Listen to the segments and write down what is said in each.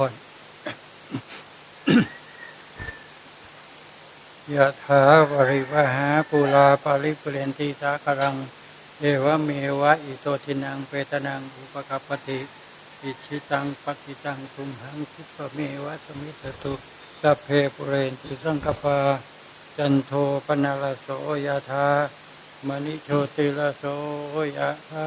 ผ่อนยะถาวริวหาปุราปาริปุเรนติสาคารัง เอวเมวะอิโตทินังเปตนังอุปกัปปติอิชิตังปฏิตังตุมหังคิปเมวะสมิจตุสัพเพปุเรนติสังกปาจันโทปนลโสยะธามณิโชติลโสยะธา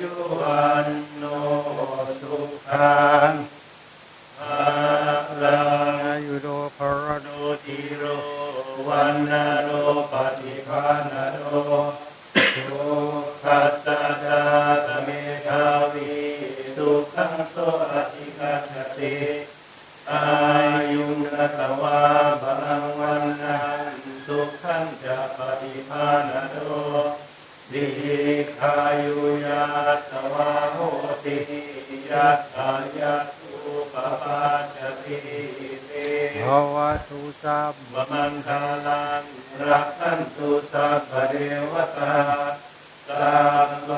ยุวันโนสุขังอาลังยุโดภรโดติโรวันนโนปฏิภาณโรสุขัสสะ ยุยัสสวาโหติยัตถายะสุปปัจจติเตภวตุสัพพมังคาลังรักขันตุสัพพเรวตาสัพพ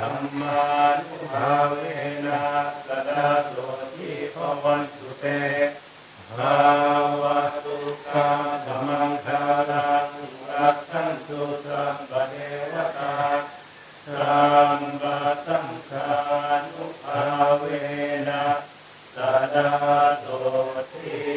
ธรรมานุภาเวนะสดาโสทิพวันตุเตภาวะตุกาธรรมังคารังรักขันตุสัมปเทวตาสัมปสังฆานุภาเวนะสดาโสทิ